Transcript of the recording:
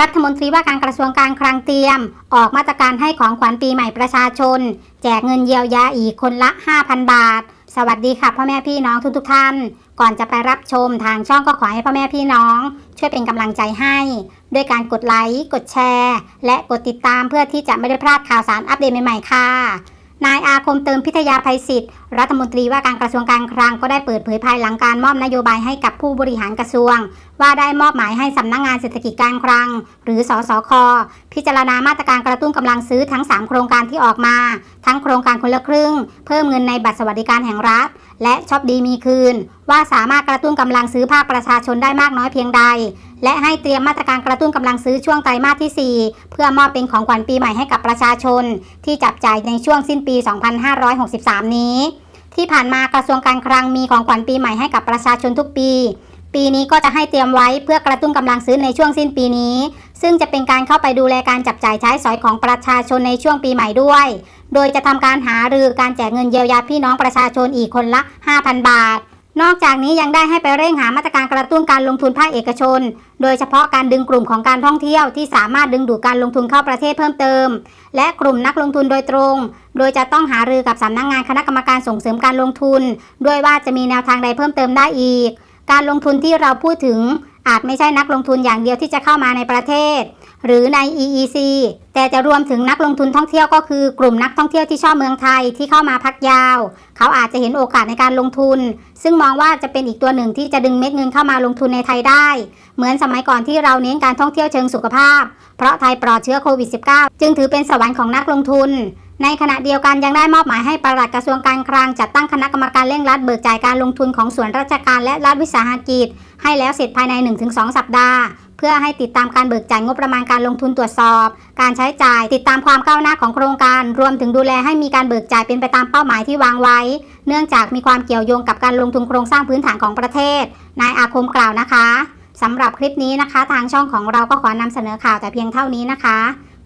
รัฐมนตรีว่าการกระทรวงการคลังเตรียม ออกมาตรการให้ของขวัญปีใหม่ประชาชน แจกเงินเยียวยาอีกคนละ 5,000 บาท สวัสดีค่ะพ่อแม่พี่น้องทุกๆท่าน ก่อนจะไปรับชมทางช่องก็ขอให้พ่อแม่พี่น้อง ช่วยเป็นกำลังใจให้ ด้วยการกดไลค์ กดแชร์ และกดติดตามเพื่อที่จะไม่ได้พลาดข่าวสารอัปเดตใหม่ๆค่ะ นายอาคมเติมพิทยาภัยศิษย์รัฐมนตรีว่าการกระทรวงการคลังก็ได้เปิดเผยภายหลังการมอบนโยบายให้กับผู้บริหารกระทรวง ว่าได้มอบหมายให้สำนักงงานเศรษฐกิจการคลัง หรือสสค พิจารณามาตรการกระตุ้นกำลังซื้อทั้ง 3 โครงการที่ออกมา ทั้งโครงการคนละครึ่ง เพิ่มเงินในบัตรสวัสดิการแห่งรัฐ และช็อปดีมีคืน ว่าสามารถกระตุ้นกำลังซื้อภาคประชาชนได้มากน้อยเพียงใด และให้เตรียมมาตรการกระตุ้นกำลังซื้อช่วงไตรมาสที่ 4 เพื่อมอบเป็นของขวัญปีใหม่ให้กับประชาชน ที่จับจ่ายในช่วงสิ้นปี 2563 นี้ ที่ผ่านมากระทรวงการคลังมีของขวัญปีใหม่ให้กับประชาชนทุกปี ปีนี้ก็จะให้เตรียมไว้เพื่อกระตุ้นกำลังซื้อในช่วงสิ้นปีนี้ ซึ่งจะเป็นการเข้าไปดูแลการจับจ่ายใช้สอยของประชาชนในช่วงปีใหม่ด้วย โดยจะทำการหารือการแจกเงินเยียวยาพี่น้องประชาชนอีกคนละ 5,000 บาท นอกจากนี้ยังได้ให้ไปเร่งหามาตรการกระตุ้นการลงทุนภาคเอกชน โดยเฉพาะการดึงกลุ่มของการท่องเที่ยวที่สามารถดึงดูดการลงทุนเข้าประเทศเพิ่มเติม และกลุ่มนักลงทุนโดยตรง โดยจะต้องหารือกับสำนักงงานคณะกรรมการส่งเสริมการลงทุน ด้วยว่าจะมีแนวทางใดเพิ่มเติมได้อีก การลงทุนที่เราพูดถึง อาจไม่ใช่นักลงทุนอย่างเดียวที่จะเข้ามาในประเทศ หรือใน EEC แต่จะรวมถึงนักลงทุนท่องเที่ยวก็คือกลุ่มนักท่องเที่ยวที่ชอบเมืองไทยที่เข้ามาพักยาว เขาอาจจะเห็นโอกาสในการลงทุน ซึ่งมองว่าจะเป็นอีกตัวหนึ่งที่จะดึงเม็ดเงินเข้ามาลงทุนในไทยได้ เหมือนสมัยก่อนที่เราเน้นการท่องเที่ยวเชิงสุขภาพ เพราะไทยปลอดเชื้อโควิด -19 จึงถือเป็นสวรรค์ของนักลงทุน ในขณะเดียวกันยังได้มอบหมายให้ปลัดกระทรวงการคลังจัดตั้งคณะกรรมการเร่งรัดเบิกจ่ายการลงทุนของส่วนราชการและรัฐวิสาหกิจ ให้แล้วเสร็จภายใน 1-2 สัปดาห์เพื่อให้ติดตามการเบิกจ่ายงบประมาณการลงทุนตรวจสอบ การใช้จ่าย ติดตามความก้าวหน้าของโครงการ รวมถึงดูแลให้มีการเบิกจ่ายเป็นไปตามเป้าหมายที่วางไว้ เนื่องจากมีความเกี่ยวโยงกับการลงทุนโครงสร้างพื้นฐานของประเทศ นายอาคมกล่าวนะคะสำหรับคลิปนี้นะคะ ทางช่องของเราก็ขอนำเสนอข่าวแต่เพียงเท่านี้นะคะ